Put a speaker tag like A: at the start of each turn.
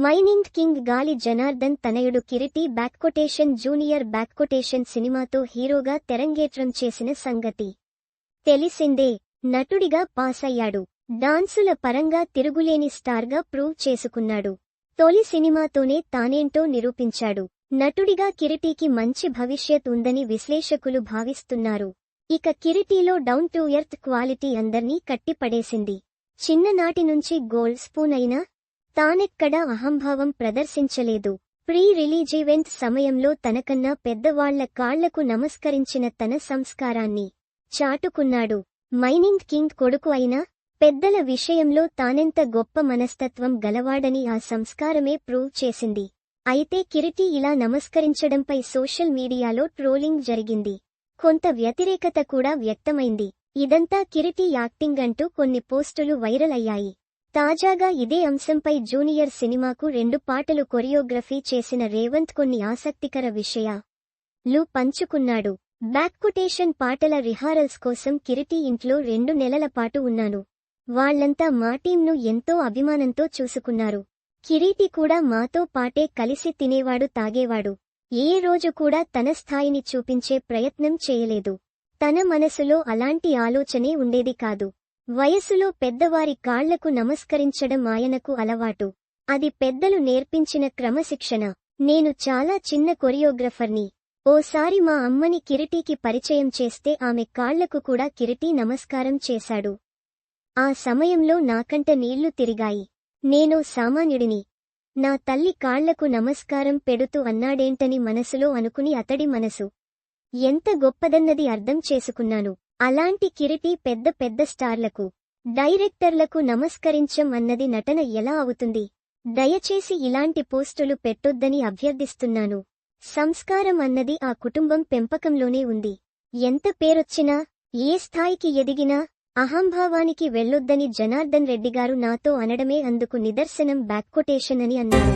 A: Mining king గాలి జనార్దన్ తనయుడు Kiriti బ్యాక్కొటేషన్ junior బ్యాక్కొటేషన్ సినిమాతో హీరోగా తెరంగేట్రం చేసిన సంగతి. తెలిసిందే నటుడిగా పాసయ్యాడు. డాన్సుల పరంగా తిరుగులేని స్టార్గా ప్రూవ్ చేసుకున్నాడు. తొలి సినిమాతోనే తానేంటో నిరూపించాడు. నటుడిగా కిరిటీకి మంచి భవిష్యత్ ఉందని విశ్లేషకులు భావిస్తున్నారు. ఇక కిరిటీలో డౌన్ టు ఎర్త్ క్వాలిటీ అందర్నీ కట్టిపడేసింది. చిన్ననాటి నుంచి గోల్డ్ స్పూన్ అయినా తానెక్కడా అహంభావం ప్రదర్శించలేదు. ప్రీ రిలీజ్ ఈవెంట్ సమయంలో తనకన్నా పెద్దవాళ్ళ కాళ్ళకు నమస్కరించిన తన సంస్కారాన్ని చాటుకున్నాడు. మైనింగ్ కింగ్ కొడుకు అయినా పెద్దల విషయంలో తానెంత గొప్ప మనస్తత్వం గలవాడని ఆ సంస్కారమే ప్రూవ్ చేసింది. అయితే కిరిటి ఇలా నమస్కరించడంపై సోషల్ మీడియాలో ట్రోలింగ్ జరిగింది. కొంత వ్యతిరేకత కూడా వ్యక్తమైంది. ఇదంతా కిరిటి యాక్టింగ్ అంటూ కొన్ని పోస్టులు వైరల్ అయ్యాయి. తాజాగా ఇదే అంశంపై జూనియర్ సినిమాకు రెండు పాటలు కొరియోగ్రఫీ చేసిన రేవంత్ కొన్ని ఆసక్తికర విషయాలు పంచుకున్నాడు. బ్యాక్కుటేషన్ పాటల రిహారల్స్ కోసం కిరిటి ఇంట్లో రెండు నెలల పాటు ఉన్నాను. వాళ్ళంతా మా టీంను ఎంతో అభిమానంతో చూసుకున్నారు. కిరీటి కూడా మాతో పాటే కలిసి తినేవాడు తాగేవాడు. ఏ రోజు కూడా తన స్థాయిని చూపించే ప్రయత్నం చేయలేదు. తన మనసులో అలాంటి ఆలోచనే ఉండేది కాదు. వయసులో పెద్దవారి కాళ్ళకు నమస్కరించడం ఆయనకు అలవాటు. అది పెద్దలు నేర్పించిన క్రమశిక్షణ. నేను చాలా చిన్న కొరియోగ్రఫర్ని. ఓసారి మా అమ్మని కిరిటీకి పరిచయం చేస్తే ఆమె కాళ్ళకు కూడా కిరిటీ నమస్కారం చేశాడు. ఆ సమయంలో నాకంట నీళ్ళు తిరిగాయి. నేను సామాన్యుడిని. నా తల్లి కాళ్ళకు నమస్కారం పెడుతూ అన్నాడేంటని మనసులో అనుకుని అతడి మనసు. ఎంత గొప్పదన్నది అర్థం చేసుకున్నాను. అలాంటి కిరిటి పెద్ద పెద్ద స్టార్లకు డైరెక్టర్లకు నమస్కరించం అన్నది నటన ఎలా అవుతుంది? దయచేసి ఇలాంటి పోస్టులు పెట్టొద్దని అభ్యర్థిస్తున్నాను. సంస్కారం అన్నది ఆ కుటుంబం పెంపకంలోనే ఉంది. ఎంత పేరొచ్చినా ఏ స్థాయికి ఎదిగినా అహంభావానికి వెళ్ళొద్దని జనార్దన్ రెడ్డి గారు నాతో అనడమే అందుకు నిదర్శనం బ్యాక్కొటేషన్ అని అన్నారు.